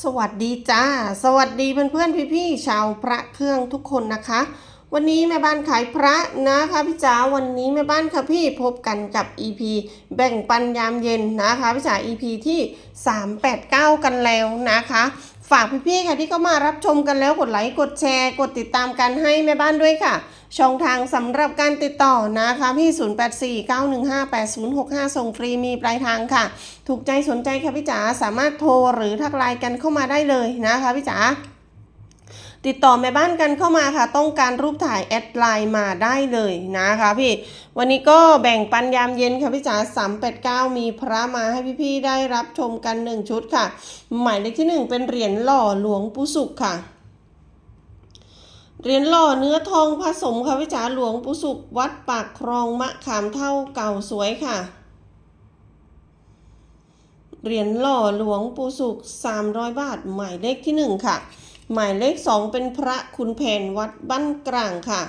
สวัสดีจ้า สวัสดีเพื่อนเพื่อนพี่พี่ชาวพระเครื่องทุกคนนะคะ วันนี้แม่บ้านขายพระนะคะพี่จ๋าวันนี้แม่บ้านค่ะพี่พบกันกับ EP แบ่งปันยามเย็นนะคะพี่จ๋า EP ที่ 389 กันแล้วนะคะ ฝากพี่ๆค่ะที่เข้ามารับชมกันแล้วกดไลค์กดแชร์ กดติดตามกันให้แม่บ้านด้วยค่ะ ช่องทางสำหรับการติดต่อนะคะพี่ 0849158065 ส่งฟรีมีปลายทางค่ะ ถูกใจสนใจค่ะพี่จ๋าสามารถโทรหรือทักไลน์กันเข้ามาได้เลยนะคะพี่จ๋า ติดต่อแม่บ้านกันเข้ามาค่ะ ต้องการรูปถ่ายแอดไลน์มาได้เลยนะคะพี่ วันนี้ก็แบ่งปันยามเย็นค่ะพี่จ๋า389มีพระมาให้พี่ๆได้รับชมกัน1ชุดค่ะ หมายเลขที่1เป็นเหรียญหล่อหลวงปู่สุขค่ะเหรียญหล่อเนื้อทองผสมค่ะพี่จ๋าหลวงปู่สุขวัดปากครองมะขามเท่าเก่าสวยค่ะ เหรียญหล่อหลวงปู่สุข300 บาทหมายเลขที่ 1 ค่ะ หมายเลข2เป็นพระคุณแผนวัดบ้านกลางค่ะ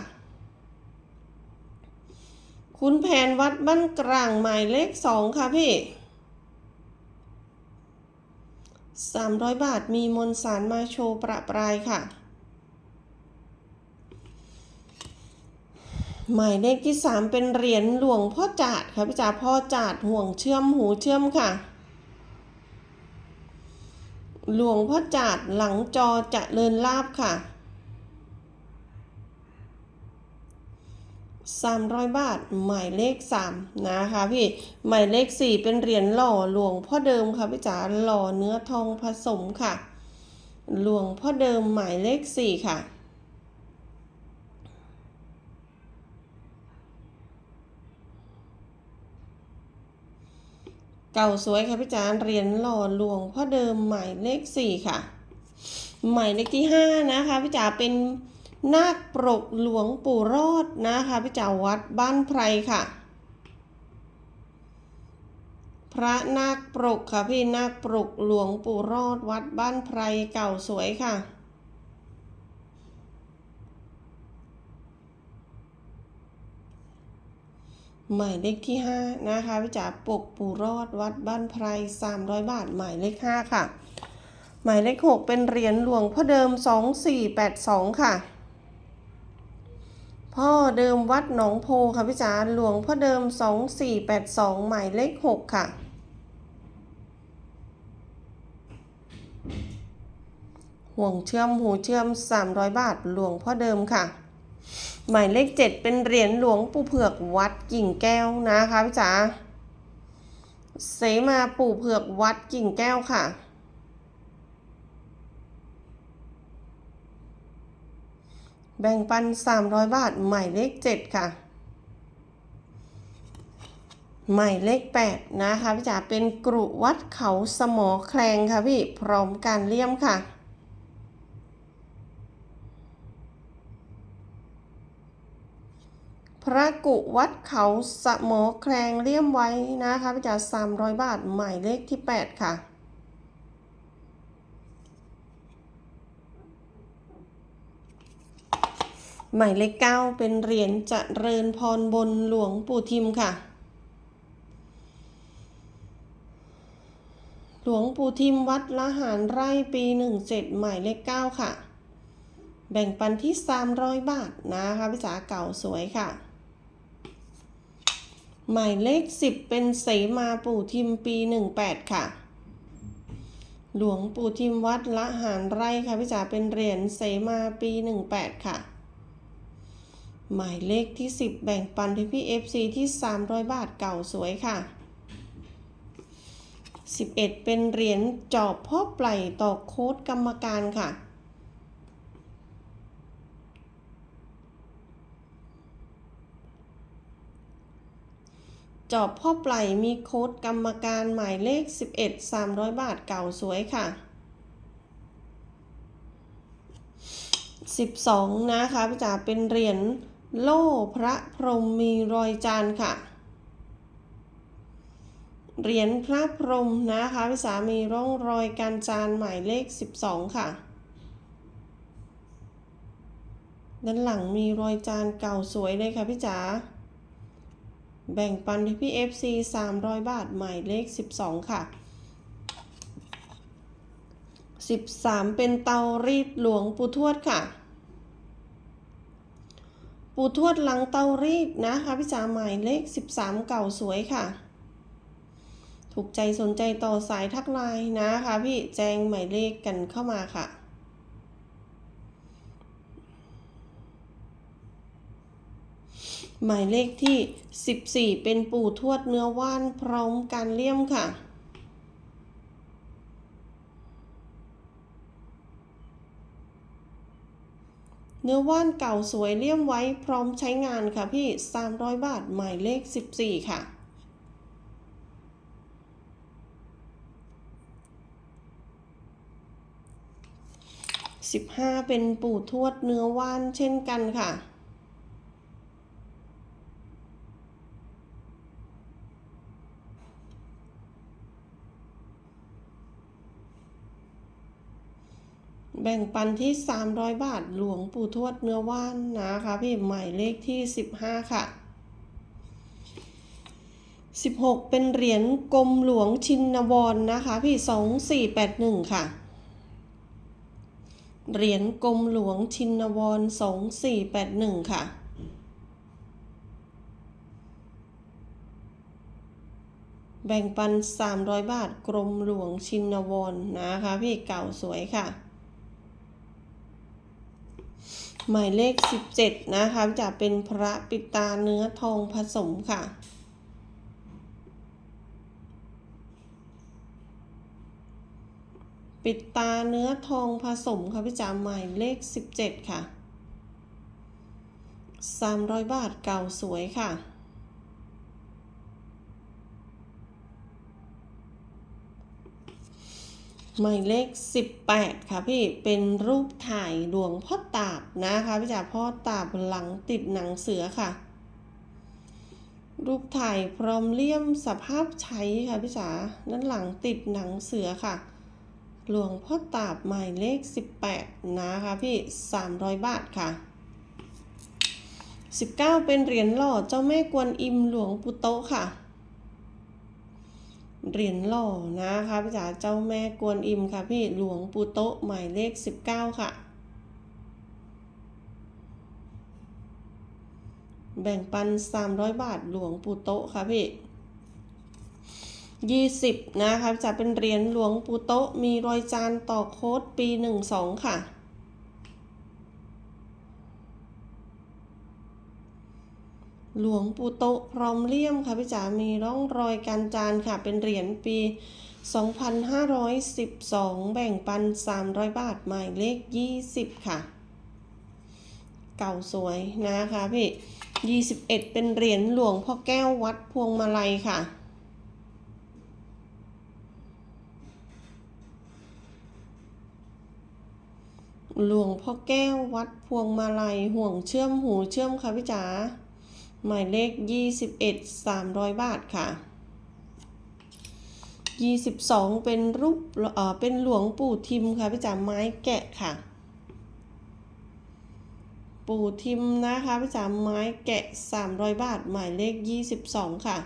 คุณแผนวัดบ้านกลางหมายเลข2ค่ะพี่300บาทมีมนสารมาโชว์ประปรายค่ะ หมายเลขที่3เป็นเหรียญหลวงพ่อจาดค่ะพี่จ๋าพ่อจาดห่วงเชื่อมหูเชื่อมค่ะ หลวงพ่อจาดหลังจอจะเลินลาบค่ะ 300 บาท หมายเลข 3 นะคะพี่หมายเลข 4 เป็นเหรียญหล่อหลวงพ่อเดิมค่ะพี่จ๋าหล่อเนื้อทองผสมค่ะ หลวงพ่อเดิมหมายเลข 4 ค่ะ เก่าสวยค่ะพี่จ๋าเหรียญหล่อหลวงพ่อเดิมหมายเลขสี่ค่ะ หมายเลขที่ห้านะคะพี่จ๋าเป็นนาคปรกหลวงปู่รอดนะคะพี่จ๋าวัดบ้านไพรค่ะ พระนาคปรกค่ะพี่นาคปรกหลวงปู่รอดวัดบ้านไพรเก่าสวยค่ะ หมายเลขที่ 5 นะคะพี่จ๋าปกปูรอดวัดบ้านไพร300 บาท หมายเลข 5 ค่ะ หมายเลข 6 เป็นเหรียญหลวงพ่อเดิม 2482 ค่ะ พ่อเดิมวัดหนองโพค่ะพี่จ๋าหลวงพ่อเดิม 2482 หมายเลข 6 ค่ะ ห่วงเชื่อมหูเชื่อม 300 บาท หลวงพ่อเดิมค่ะ หมายเลข7เป็นเหรียญหลวงปู่เผือกวัดกิ่งแก้วนะคะพี่จ๋าเสมาปู่เผือกวัดกิ่งแก้วค่ะ แบ่งปัน300บาทหมายเลข7ค่ะ หมายเลข8นะคะพี่จ๋าเป็นกรุวัดเขาสมอแคลงค่ะพี่ พร้อมการเลี่ยมค่ะ ระกุวัดเขาสมอแคลงเลี่ยมไว้นะคะพี่จ๋า300บาทหมายเลขที่8ค่ะหมายเลข9เป็นเหรียญจะเริญพรบนหลวงปู่ทิมค่ะ หลวงปู่ทิมวัดละหารไร่ปี17หมายเลข9ค่ะ แบ่งปันที่300บาทนะคะพี่จ๋าเก่าสวยค่ะ หมายเลข 10 เป็นเสมาปู่ทิมปี 18 ค่ะ หลวงปู่ทิมวัดละหารไร่ค่ะพี่จ๋าเป็นเหรียญเสมาปี 18 ค่ะ หมายเลขที่ 10 แบ่งปันที่พี่ FC ที่ 300 บาทเก่าสวยค่ะ 11 เป็นเหรียญจอบพ่อปล่อยต่อโค้ดกรรมการค่ะ จอบพ่อปล่อยมีโค้ดกรรมการหมายเลข 11 300 บาทเก่าสวยค่ะ 12 นะคะพี่จ๋าเป็นเหรียญโล่พระพรหมมีรอยจานค่ะ เหรียญพระพรหมนะคะพี่จ๋ามีร่องรอยการจานหมายเลข 12 ค่ะ ด้านหลังมีรอยจานเก่าสวยเลยค่ะพี่จ๋า แบ่งปันที่พี่ FC 300 บาท หมายเลข 12 ค่ะ 13 เป็นเตารีดหลวงปู่ทวดค่ะ ปู่ทวดหลังเตารีดนะคะพี่จ๋าหมายเลข 13 เก่าสวยค่ะ ถูกใจสนใจต่อสายทักไลน์นะคะพี่แจ้งหมายเลขกันเข้ามาค่ะ หมายเลขที่ 14 เป็นปู่ทวดเนื้อว่านพร้อมการเลี่ยมค่ะ เนื้อว่านเก่าสวยเลี่ยมไว้พร้อมใช้งานค่ะพี่ 300 บาทหมายเลข 14 ค่ะ15เป็นปู่ทวดเนื้อว่านเช่นกันค่ะ แบ่งปันที่ 300 บาทหลวงปู่ทวดเนื้อว่านนะคะพี่หมายเลขที่ 15 ค่ะ 16 เป็นเหรียญกรมหลวงชินวรนนะคะพี่ 2481 ค่ะ เหรียญกรมหลวงชินวร 2481 ค่ะแบ่งปัน 300 บาท กรมหลวงชินวรนะคะ พี่เก่าสวยค่ะ หมายเลข 17 นะคะ จะเป็นพระปิตาเนื้อทองผสมค่ะ ปิดตาเนื้อทองผสมค่ะพี่จ๋าหมายเลข 17 ค่ะ 300 บาทเก่าสวยค่ะ หมายเลข 18 ค่ะพี่ เป็นรูปถ่ายหลวงพ่อตาบนะคะพี่จ๋าพ่อตาบหลังติดหนังเสือค่ะ รูปถ่ายพร้อมเลี่ยมสภาพใช้ค่ะพี่จ๋าด้านหลังติดหนังเสือค่ะ หลวงพ่อตาบหมายเลข 18 นะคะพี่ 300 บาทค่ะ 19 เป็นเหรียญหล่อเจ้าแม่กวนอิมหลวงปู่โตค่ะ เหรียญหล่อนะคะพี่จ๋าเจ้าแม่กวนอิมค่ะพี่หลวงปู่โตะหมายเลข 19 ค่ะ แบ่งปัน 300 บาทหลวงปู่โตะค่ะพี่20นะคะจะเป็นเหรียญหลวงปู่โตะมีรอยจานต่อโค้ดปี12ค่ะ หลวงปู่โตพร้อมเลี่ยมค่ะพี่จ๋ามีร่องรอยการจานค่ะ เป็นเหรียญปี 2512 แบ่งปัน 300 บาทหมายเลข 20 ค่ะ เก่าสวยนะคะพี่ 21 เป็นเหรียญหลวงพ่อแก้ววัดพวงมาลัยค่ะหลวงพ่อแก้ววัดพวงมาลัยห่วงเชื่อมหูเชื่อมค่ะพี่จ๋า หมายเลข 21 300 บาทค่ะ 22 เป็นรูปเอ่อเป็นหลวงปู่ทิมค่ะพี่จ๋าไม้แกะค่ะ ปู่ทิมนะคะพี่จ๋าไม้แกะ 300 บาท หมายเลข 22 ค่ะ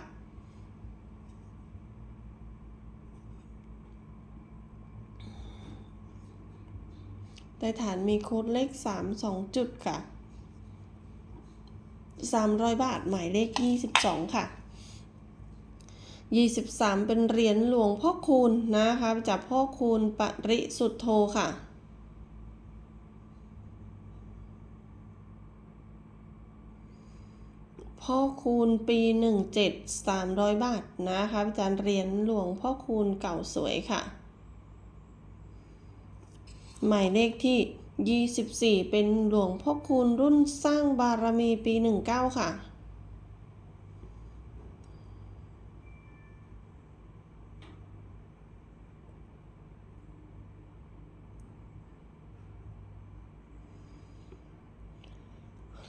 ใต้ฐานมีโค้ดเลข 3 2 จุดค่ะ 300 บาท หมายเลข 22 ค่ะ 23 เป็นเหรียญหลวงพ่อคูณนะคะจากพ่อคูณปริสุทธโธค่ะพ่อคูณปี 17 300 บาทนะคะอาจารย์เหรียญหลวงพ่อคูณเก่าสวยค่ะ หมายเลขที่ 24 เป็นหลวงพ่อคูณรุ่นสร้างบารมีปี 19 ค่ะ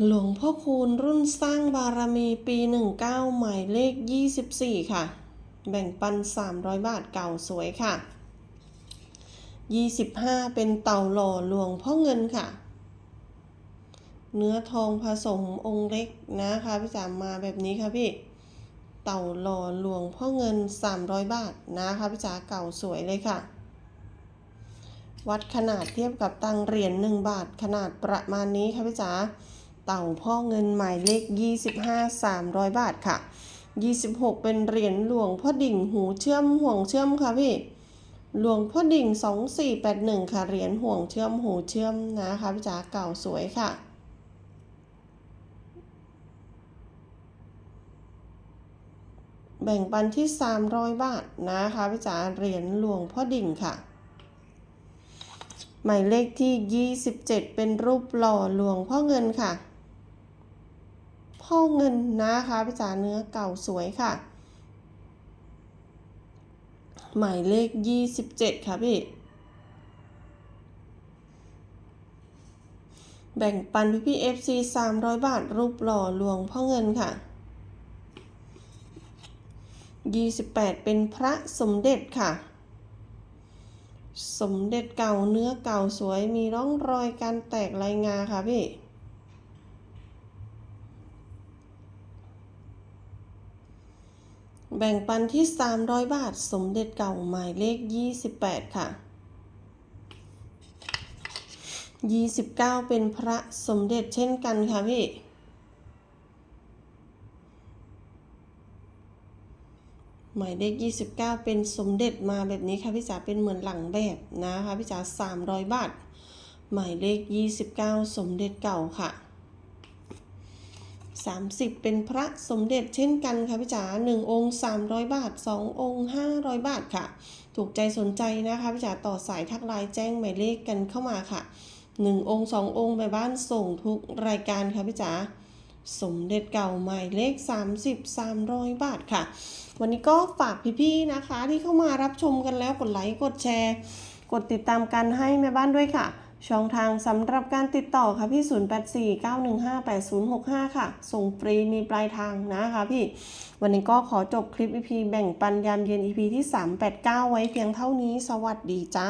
หลวงพ่อคูณรุ่นสร้างบารมีปี 19 หมายเลข 24 ค่ะ แบ่งปัน 300 บาทเก่าสวยค่ะ 25 เป็นเต่าหล่อหลวงพ่อเงินค่ะ เนื้อทองผสมองค์เล็กนะคะพี่จ๋ามาแบบนี้ค่ะพี่ เต่าหล่อหลวงพ่อเงิน 300 บาทนะคะพี่จ๋าเก่าสวยเลยค่ะ วัดขนาดเทียบกับตังเหรียญ1บาทขนาดประมาณนี้ค่ะพี่จ๋าเต่าพ่อเงินหมายเลข 25 300 บาทค่ะ 26 เป็นเหรียญหลวงพ่อดิ่งหูเชื่อมห่วงเชื่อมค่ะพี่ หลวงพ่อดิ่ง 2481 ค่ะ เหรียญห่วงเชื่อมหูเชื่อมนะคะพี่จ๋าเก่าสวยค่ะ แบ่งปันที่ 300 บาทนะคะพี่จ๋าเหรียญหลวงพ่อดิ่งค่ะ หมายเลขที่ 27 เป็นรูปหล่อหลวงพ่อเงินค่ะ พ่อเงินนะคะพี่จ๋าเนื้อเก่าสวยค่ะ หมายเลข 27 ค่ะพี่ แบ่งปันพี่พี่ FC 300บาท รูปหล่อหลวงพ่อเงินค่ะ28เป็นพระสมเด็จค่ะ สมเด็จเก่าเนื้อเก่าสวยมีร่องรอยการแตกลายงาค่ะพี่ แบ่งปันที่ 300 บาท สมเด็จเก่าหมายเลข 28 ค่ะ 29 เป็นพระสมเด็จเช่นกันค่ะพี่ หมายเลข 29 เป็นสมเด็จมาแบบนี้ค่ะพี่จ๋าเป็นเหมือนหลังแบบนะคะพี่จ๋า300 บาท หมายเลข 29 สมเด็จเก่าค่ะ 30 เป็นพระสมเด็จเช่นกันค่ะพี่จ๋า1องค์ 300 บาท 2 องค์ 500 บาทค่ะ ถูกใจสนใจนะคะพี่จ๋าต่อสายทักไลน์แจ้งหมายเลขกันเข้ามาค่ะ 1 องค์ 2 องค์ไปบ้านส่งทุกรายการค่ะพี่จ๋าสมเด็จเก่าใหมายเลข 30 300 บาทค่ะ วันนี้ก็ฝากพี่ๆนะคะ ที่เข้ามารับชมกันแล้วกดไลค์กดแชร์ กดติดตามกันให้แม่บ้านด้วยค่ะ ช่องทางสำหรับการติดต่อค่ะพี่ 0849158065 ค่ะ ส่งฟรีมีปลายทางนะคะพี่ วันนี้ก็ขอจบคลิป EP แบ่งปันยามเย็น EP ที่ 389 ไว้เพียงเท่านี้ สวัสดีจ้า